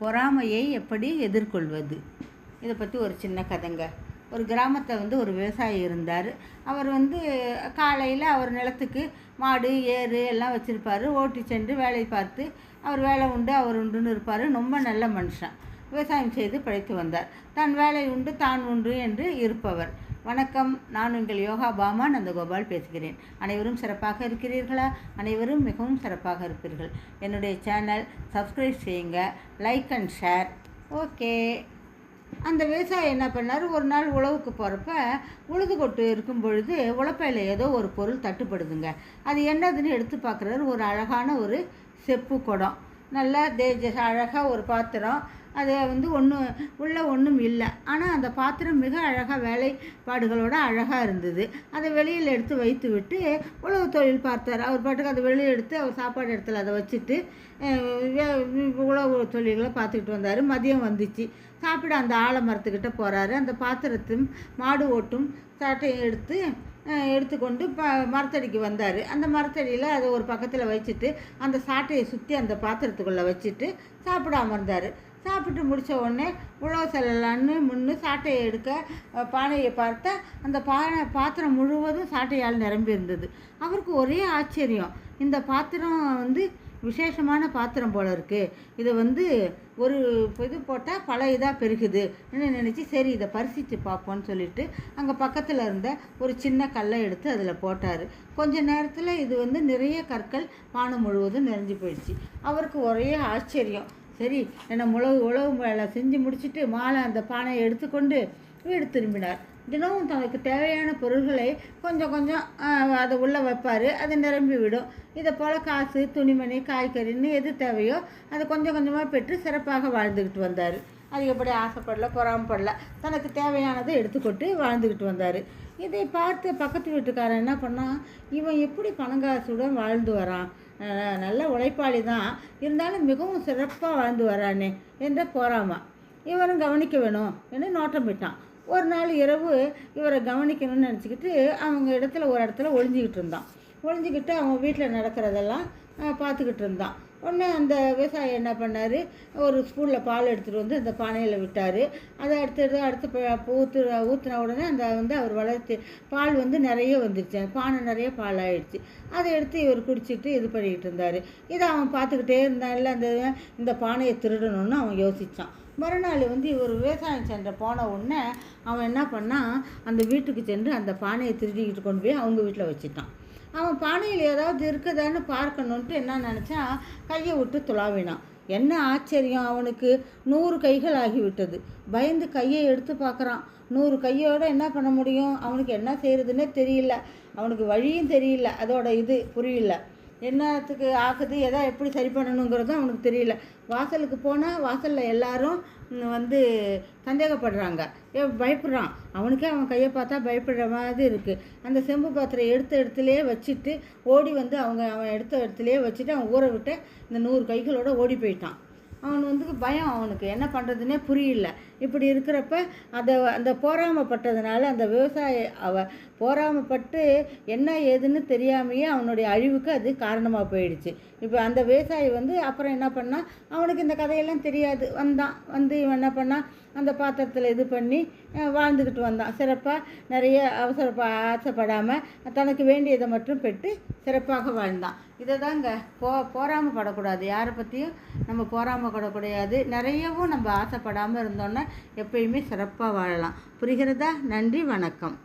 பொறாமையை எப்படி எதிர்கொள்வது? இதை பற்றி ஒரு சின்ன கதைங்க. ஒரு கிராமத்தில் வந்து ஒரு விவசாயி இருந்தார். அவர் வந்து காலையில் அவர் நிலத்துக்கு மாடு ஏறு எல்லாம் வச்சுருப்பார். ஓட்டி சென்று வேலை பார்த்து அவர் வேலை உண்டு அவர் உண்டுன்னு இருப்பார். ரொம்ப நல்ல மனுஷன். விவசாயம் செய்து பிழைத்து வந்தார். தான் வேலை உண்டு தான் உண்டு என்று இருப்பவர். வணக்கம். நான் உங்கள் யோகா பாமா நந்தகோபால் பேசுகிறேன். அனைவரும் சிறப்பாக இருக்கிறீர்களா? அனைவரும் மிகவும் சிறப்பாக இருப்பீர்கள். என்னுடைய சேனல் சப்ஸ்கிரைப் செய்யுங்க. Like and share. ஓகே. அந்த விவசாயி என்ன பண்ணார்? ஒரு நாள் உழவுக்கு போகிறப்ப உழுது கொட்டு இருக்கும் பொழுது உழப்பையில் ஏதோ ஒரு பொருள் தட்டுப்படுதுங்க. அது என்னதுன்னு எடுத்து பார்க்குறாரு ஒரு அழகான ஒரு செப்பு குடம். நல்லா தேஜ அழகாக ஒரு பாத்திரம். அது வந்து ஒன்றும் உள்ளே ஒன்றும் இல்லை. ஆனால் அந்த பாத்திரம் மிக அழகாக வேலைப்பாடுகளோட அழகாக இருந்தது. அதை வெளியில் எடுத்து வைத்து விட்டு உழவு தொழில் பார்த்தார். அவர் பாட்டுக்கு அதை வெளியே எடுத்து அவர் சாப்பாடு இடத்துல அதை வச்சுட்டு வே- உழவு தொழில்களை பார்த்துக்கிட்டு வந்தார். மதியம் வந்துச்சு. சாப்பிட அந்த ஆலமரத்துக்கிட்ட போகிறாரு அந்த பாத்திரத்தும் மாடு ஓட்டும் சாட்டையும் எடுத்து எடுத்துக்கொண்டு ப மரத்தடிக்கு வந்தார். அந்த மரத்தடியில் அதை ஒரு பக்கத்தில் வச்சுட்டு அந்த சாட்டையை சுற்றி அந்த பாத்திரத்துக்குள்ளே வச்சுட்டு சாப்பிடாம இருந்தார். சாப்பிட்டு முடித்த உடனே உழவு செல்லலான்னு முன்னு சாட்டையை எடுக்க பானையை பார்த்தா அந்த பானை பாத்திரம் முழுவதும் சாட்டையால் நிரம்பி இருந்தது. அவருக்கு ஒரே ஆச்சரியம். இந்த பாத்திரம் வந்து விசேஷமான பாத்திரம் போல இருக்குது இதை வந்து ஒரு இது போட்டால் பல இதாக பெருகுது. நினச்சி சரி இதை பரிசித்து பார்ப்போன்னு சொல்லிட்டு அங்கே பக்கத்தில் இருந்த ஒரு சின்ன கல்லை எடுத்து அதில் போட்டார். கொஞ்ச நேரத்தில் இது வந்து நிறைய கற்கள் பானை முழுவதும் நிறைஞ்சு போயிடுச்சு. அவருக்கு ஒரே ஆச்சரியம். சரி என்ன உழவு உழவு வேலை செஞ்சு முடிச்சுட்டு மாலை அந்த பானையை எடுத்துக்கொண்டு வீடு திரும்பினார். தினமும் தனக்கு தேவையான பொருள்களை கொஞ்சம் கொஞ்சம் அதை உள்ளே வைப்பார். அது நிரம்பி விடும். இதை போல் காசு துணிமணி காய்கறின்னு எது தேவையோ அதை கொஞ்சம் கொஞ்சமாக பெற்று சிறப்பாக வாழ்ந்துக்கிட்டு வந்தார். அதிகப்படி ஆசைப்படல பொறாமப்படல. தனக்கு தேவையானதை எடுத்துக்கொண்டு வாழ்ந்துக்கிட்டு வந்தார். இதை பார்த்து பக்கத்து வீட்டுக்காரன் என்ன பண்ணான்? இவன் எப்படி பணங்காசுடன் வாழ்ந்து வரான்? நல்ல உழைப்பாளி தான். இருந்தாலும் மிகவும் சிறப்பாக வாழ்ந்து வரானே என்ற போறாமா. இவரும் கவனிக்க வேணும் என்று நோட்டம் விட்டான். ஒரு நாள் இரவு இவரை கவனிக்கணும்னு நினச்சிக்கிட்டு அவங்க இடத்துல ஒரு இடத்துல ஒளிஞ்சிக்கிட்டு இருந்தான். ஒளிஞ்சிக்கிட்டு அவங்க வீட்டில் நடக்கிறதெல்லாம் பார்த்துக்கிட்டு இருந்தான். உடனே அந்த விவசாயி என்ன பண்ணார்? ஒரு ஸ்பூனில் பால் எடுத்துகிட்டு வந்து அந்த பானையில் விட்டார். அதை எடுத்துகிட்டு அடுத்து ஊற்று ஊற்றின உடனே அந்த வந்து அவர் வளர்த்து பால் வந்து நிறைய வந்துருச்சு. அந்த பானை நிறைய பால் ஆயிடுச்சு. அதை எடுத்து இவர் குடிச்சிட்டு இது பண்ணிக்கிட்டு இருந்தார். இதை அவன் பார்த்துக்கிட்டே இருந்தான்ல அந்த இந்த பானையை திருடணும்னு அவன் யோசித்தான் மறுநாள் வந்து இவர் விவசாயம் சென்ற போன உடனே அவன் என்ன பண்ணான்? அந்த வீட்டுக்கு சென்று அந்த பானையை திருடிக்கிட்டு கொண்டு போய் அவங்க வீட்டில் வச்சுட்டான். அவன் பானையில் ஏதாவது இருக்குதான்னு பார்க்கணுன்ட்டு என்ன நினச்சான் கையை விட்டு துளாவினான். என்ன ஆச்சரியம் அவனுக்கு. நூறு கைகள் ஆகிவிட்டது. பயந்து கையை எடுத்து பார்க்குறான். நூறு கையோடு என்ன பண்ண முடியும்? அவனுக்கு என்ன செய்கிறதுன்னே தெரியல. அவனுக்கு வழியும் தெரியல. அதோட இது புரியல. என்னத்துக்கு ஆகுது எதை எப்படி சரி பண்ணணுங்கிறதும் அவனுக்கு தெரியல. வாசலுக்கு போனால் வாசலில் எல்லாரும் வந்து சந்தேகப்படுறாங்க. ஏ பயப்படுறான். அவனுக்கே அவன் கையை பார்த்தா பயப்படுற மாதிரி இருக்குது அந்த செம்பு பாத்திரம் எடுத்த இடத்துலையே வச்சுட்டு ஓடி வந்து அவங்க அவன் எடுத்த இடத்துலையே வச்சுட்டு அவன் ஊரை விட்டு இந்த நூறு கைகளோட ஓடி போயிட்டான். அவன் வந்து பயம் அவனுக்கு என்ன பண்ணுறதுனே புரியல. இப்படி இருக்கிறப்ப அதை அந்த போராமப்பட்டதுனால அந்த விவசாயி அவ போராமப்பட்டு என்ன ஏதுன்னு தெரியாமையே அவனுடைய அழிவுக்கு அது காரணமாக போயிடுச்சு. இப்போ அந்த விவசாயி வந்து அப்புறம் என்ன பண்ணால் அவனுக்கு இந்த கதையெல்லாம் தெரியாது. வந்தான். வந்து இவன் என்ன பண்ணால் அந்த பாத்திரத்தில் இது பண்ணி வாழ்ந்துக்கிட்டு வந்தான். சிறப்பாக நிறைய அவசர ஆசைப்படாமல் தனக்கு வேண்டியதை மட்டும் பெற்று சிறப்பாக வாழ்ந்தான். இதை தாங்க போ போராமப்படக்கூடாது. யாரை பற்றியும் நம்ம போராமப்படக்கூடாது நிறையவும் நம்ம ஆசைப்படாமல் இருந்தோன்னா எப்பயுமே சிறப்பாக வாழலாம். புரிகிறதா? நன்றி வணக்கம்.